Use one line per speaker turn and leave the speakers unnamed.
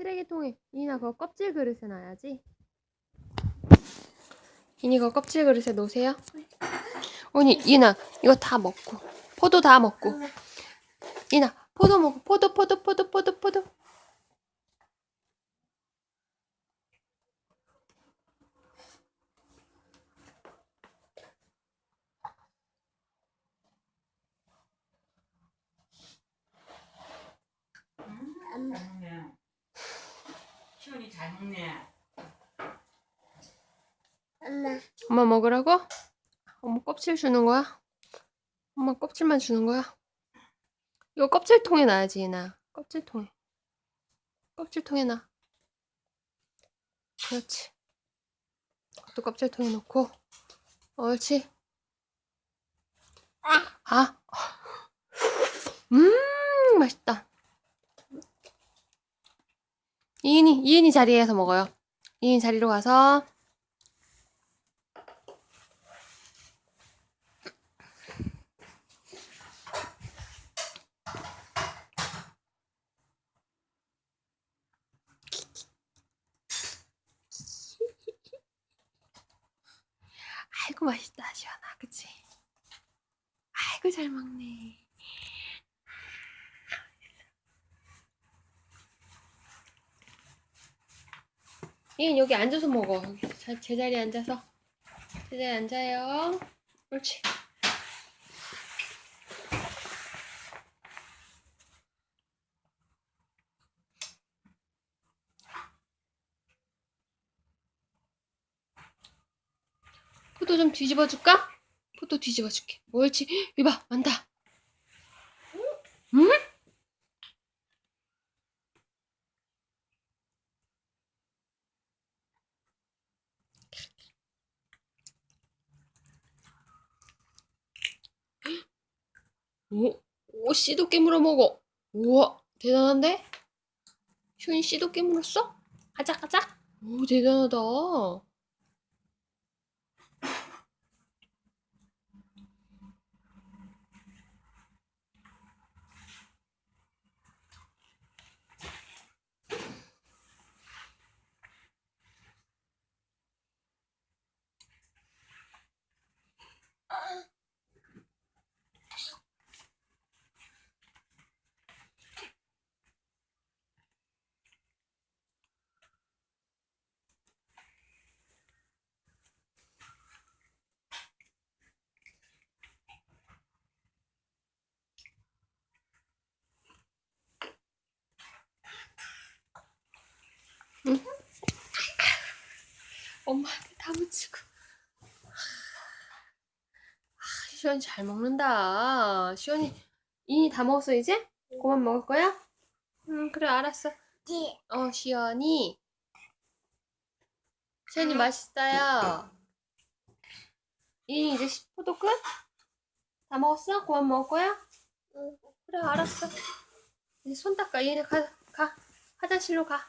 쓰레기통에 이나 그거 껍질 그릇에 놔야지. 이니 그거 껍질 그릇에 놓으세요. 언니 이나 이거 다 먹고 포도 다 먹고 이나 포도 먹고 포도 포도 포도 포도 포도
잘 먹네. 시원이 잘 먹네.
엄마,
엄마 먹으라고? 엄마 껍질 주는 거야? 엄마 껍질만 주는 거야? 이거 껍질통에 놔야지 이나. 껍질통에. 껍질통에 놔. 그렇지. 또 껍질통에 넣고. 옳지. 아 이은이 자리에서 먹어요. 이은이 자리로 가서 아이고 맛있다 시원하 그치? 아이고 잘 먹네 이인 여기 앉아서 먹어. 제자리에 앉아서. 제자리에 앉아요. 옳지. 포도 좀 뒤집어 줄까? 포도 뒤집어 줄게. 옳지. 이봐, 만다. 응? 오, 오, 씨도 깨물어 먹어. 우와, 대단한데? 슈이 씨도 깨물었어? 가자, 가자. 오, 대단하다. 엄마한테 다 묻히고. 아, 시원이 잘 먹는다. 시원이, 이니 다 먹었어, 이제? 그만 먹을 거야? 응, 그래, 알았어.
지,
어, 시연이. 시연이 맛있어요. 이니 이제 시- 포도 끝? 다 먹었어? 그만 먹을 거야?
응.
그래, 알았어. 이제 손 닦아. 이니 가, 가. 화장실로 가.